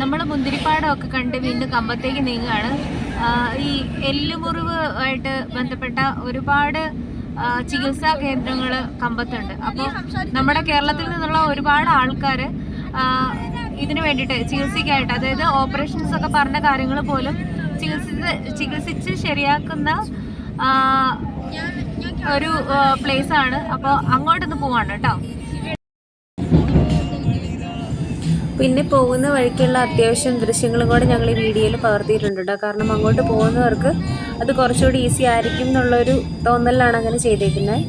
നമ്മൾ മുന്തിരിപ്പാടമൊക്കെ കണ്ട് വീണ്ടും കമ്പത്തേക്ക് നീങ്ങുകയാണ്. ഈ എല്ലുമുറിവ് ആയിട്ട് ബന്ധപ്പെട്ട ഒരുപാട് ചികിത്സാ കേന്ദ്രങ്ങൾ കമ്പത്തുണ്ട്. അപ്പോൾ നമ്മുടെ കേരളത്തിൽ നിന്നുള്ള ഒരുപാട് ആൾക്കാർ ഇതിനു വേണ്ടിയിട്ട് ചികിത്സയ്ക്കായിട്ട് അതായത് ഓപ്പറേഷൻസ് ഒക്കെ പറഞ്ഞ കാര്യങ്ങൾ പോലും ചികിത്സിച്ച് ചികിത്സിച്ച് ശരിയാക്കുന്ന ഒരു പ്ലേസ് ആണ്. അപ്പോൾ അങ്ങോട്ടൊന്ന് പോവാണ് കേട്ടോ. പിന്നെ പോകുന്ന വഴിക്കുള്ള അത്യാവശ്യം ദൃശ്യങ്ങളും കൂടെ ഞങ്ങൾ ഈ വീഡിയോയിൽ പകർത്തിയിട്ടുണ്ട് കേട്ടോ കാരണം അങ്ങോട്ട് പോകുന്നവർക്ക് അത് കുറച്ചുകൂടി ഈസി ആയിരിക്കും എന്നുള്ളൊരു തോന്നലാണ് അങ്ങനെ ചെയ്തേക്കുന്നത്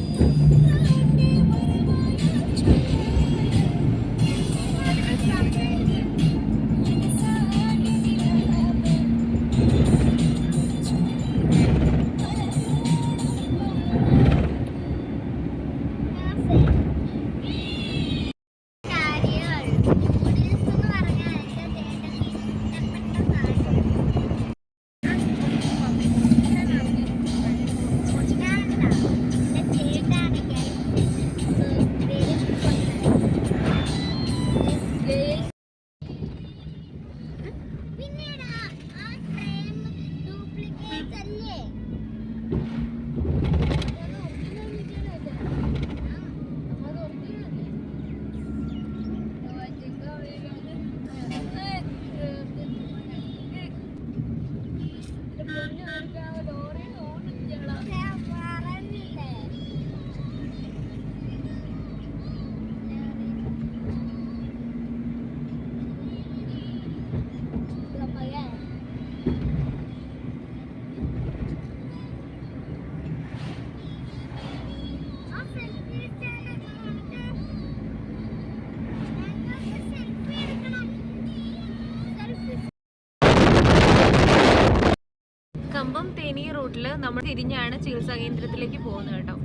കമ്പം തേനി റൂട്ടിൽ നമ്മൾ തിരിഞ്ഞാണ് ചികിത്സാ കേന്ദ്രത്തിലേക്ക് പോകുന്നത് കേട്ടോ.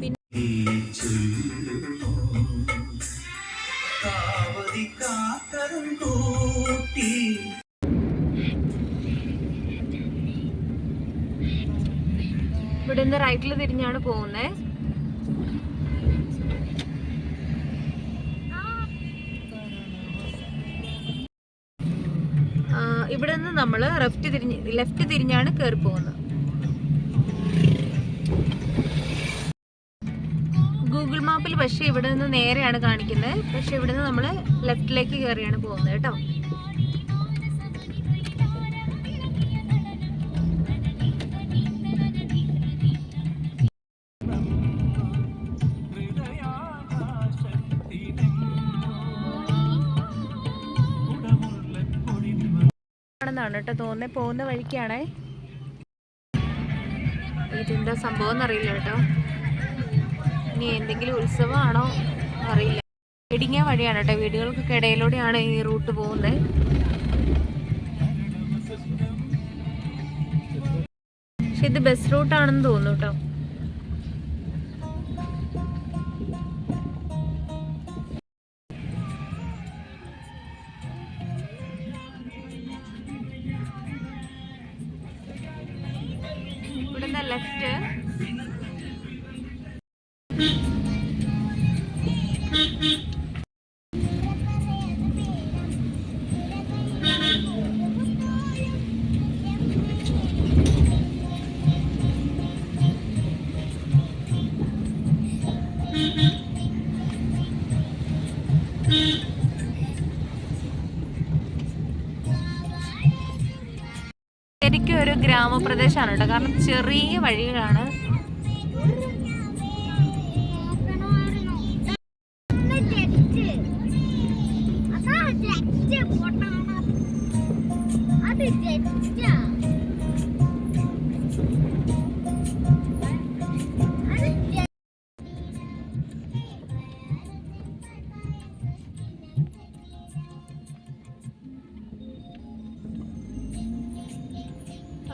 പിന്നെ ഇവിടെ നിന്ന് റൈറ്റിൽ തിരിഞ്ഞാണ് പോകുന്നത് ഇവിടെ നിന്ന് നമ്മൾ റെഫ്റ്റ് തിരിഞ്ഞ് ലെഫ്റ്റ് തിരിഞ്ഞാണ് കയറി പോകുന്നത്. ഗൂഗിൾ മാപ്പിൽ പക്ഷേ ഇവിടെ നിന്ന് നേരെയാണ് കാണിക്കുന്നത്. പക്ഷെ ഇവിടെ നിന്ന് നമ്മൾ ലെഫ്റ്റിലേക്ക് കയറിയാണ് പോകുന്നത് കേട്ടോ. ആണെന്നാണ് കേട്ടോ. തോന്നുന്നത് പോകുന്ന വഴിക്കാണേ. ഇതെന്താ സംഭവം എന്നറിയില്ല കേട്ടോ. ഇനി എന്തെങ്കിലും ഉത്സവമാണോ അറിയില്ല ഇടുങ്ങിയ വഴിയാണ് കേട്ടോ. വീടുകൾക്കൊക്കെ ഇടയിലൂടെയാണ് ഈ റൂട്ട് പോകുന്നത്. പക്ഷെ ഇത് ബസ് റൂട്ടാണെന്ന് തോന്നുന്നു കേട്ടോ. ശരിക്കും ഒരു ഗ്രാമപ്രദേശമാണ് കേട്ടോ. കാരണം ചെറിയ വഴികളാണ്. അതാ ജെറ്റ്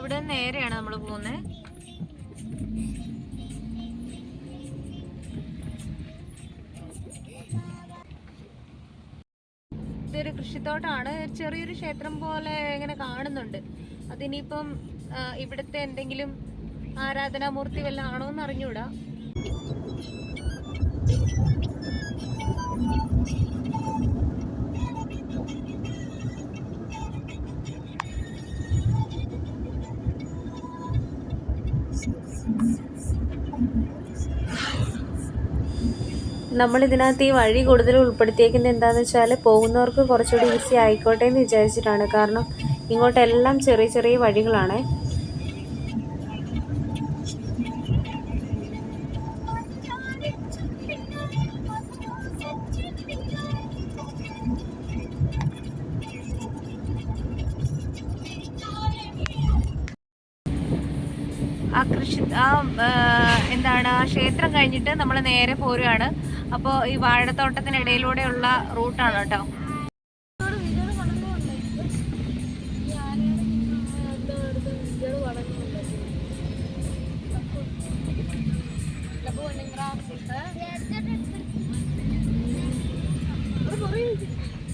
അവിടെ നേരെയാണ് നമ്മൾ പോകുന്നത് ഇതൊരു കൃഷിത്തോട്ടമാണ് ചെറിയൊരു ക്ഷേത്രം പോലെ ഇങ്ങനെ കാണുന്നുണ്ട്. അതിനിപ്പം ഇവിടുത്തെ എന്തെങ്കിലും ആരാധനാമൂർത്തി വല്ല ആണോ എന്ന് അറിഞ്ഞൂടാ നമ്മൾ ഇതിനകത്ത് ഈ വഴി കൂടുതൽ ഉൾപ്പെടുത്തിയേക്കുന്നത് എന്താണെന്ന് വെച്ചാൽ പോകുന്നവർക്ക് കുറച്ചുകൂടി ഈസി ആയിക്കോട്ടെ എന്ന് വിചാരിച്ചിട്ടാണ്. കാരണം ഇങ്ങോട്ടെല്ലാം ചെറിയ ചെറിയ വഴികളാണേ. എന്താണ് ക്ഷേത്രം കഴിഞ്ഞിട്ട് നമ്മൾ നേരെ പോരുകയാണ് അപ്പോൾ ഈ വാഴത്തോട്ടത്തിനിടയിലൂടെയുള്ള റൂട്ടാണ് കേട്ടോ. ബസ്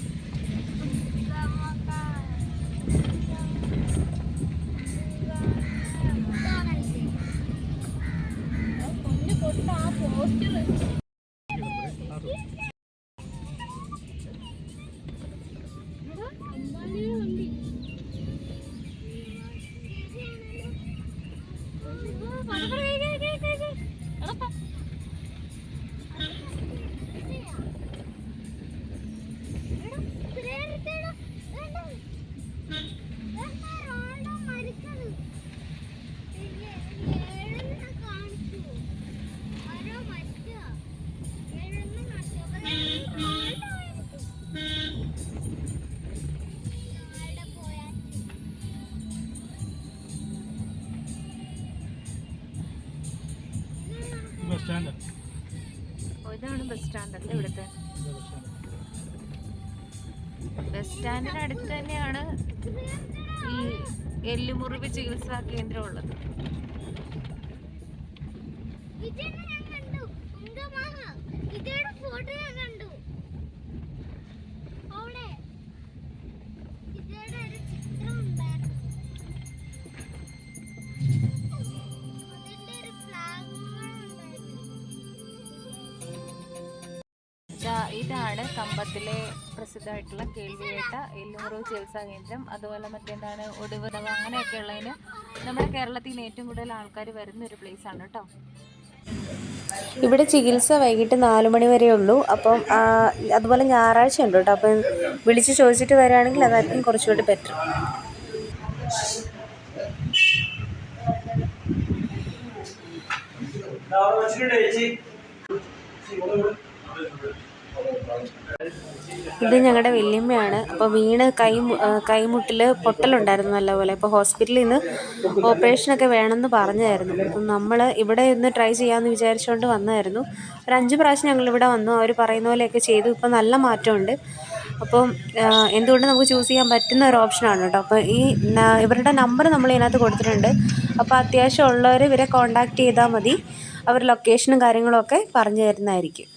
ഇതാണ് ബസ് സ്റ്റാൻഡ് അല്ലേ ഇവിടുത്തെ? ബസ് സ്റ്റാൻഡിന് അടുത്ത് തന്നെയാണ് ഈ എല്ലുമുറിവ് ചികിത്സാ കേന്ദ്രം ഉള്ളത് ഫോട്ടോ ഇതാണ് കമ്പത്തിലെ പ്രസിദ്ധമായിട്ടുള്ള കേൾവിയേട്ട എല്ലൂറു ചികിത്സാ കേന്ദ്രം അതുപോലെ മറ്റെന്താണ് ഒടുവിടവ് അങ്ങനെയൊക്കെ ഉള്ളതിന് നമ്മുടെ കേരളത്തിൽ നിന്ന് ഏറ്റവും കൂടുതൽ ആൾക്കാർ വരുന്ന ഒരു പ്ലേസ് ആണ് കേട്ടോ ഇവിടെ ചികിത്സ വൈകിട്ട് നാല് മണി വരെ ഉള്ളൂ. അപ്പം അതുപോലെ ഞായറാഴ്ച ഉണ്ട് കേട്ടോ അപ്പം വിളിച്ച് ചോദിച്ചിട്ട് വരികയാണെങ്കിൽ അതായിരിക്കും കുറച്ചുകൂടി ബെറ്റർ ഇത് ഞങ്ങളുടെ വല്യമ്മയാണ്. അപ്പോൾ വീണ് കൈ കൈമുട്ടിൽ പൊട്ടലുണ്ടായിരുന്നു നല്ലപോലെ. അപ്പോൾ ഹോസ്പിറ്റലിൽ നിന്ന് ഓപ്പറേഷനൊക്കെ വേണമെന്ന് പറഞ്ഞായിരുന്നു. അപ്പം നമ്മൾ ഇവിടെ ഒന്ന് ട്രൈ ചെയ്യാമെന്ന് വിചാരിച്ചുകൊണ്ട് വന്നായിരുന്നു. ഒരു അഞ്ച് പ്രാവശ്യം ഞങ്ങളിവിടെ വന്നു. അവർ പറയുന്ന പോലെയൊക്കെ ചെയ്തു. ഇപ്പം നല്ല മാറ്റമുണ്ട് അപ്പം എന്തുകൊണ്ട് നമുക്ക് ചൂസ് ചെയ്യാൻ പറ്റുന്ന ഒരു ഓപ്ഷനാണ് കേട്ടോ അപ്പോൾ ഈ ഇവരുടെ നമ്പർ നമ്മൾ ഇതിനകത്ത് കൊടുത്തിട്ടുണ്ട്. അപ്പോൾ അത്യാവശ്യം ഉള്ളവർ ഇവരെ കോൺടാക്റ്റ് ചെയ്താൽ മതി. അവർ ലൊക്കേഷനും കാര്യങ്ങളൊക്കെ പറഞ്ഞു തരുന്നതായിരിക്കും.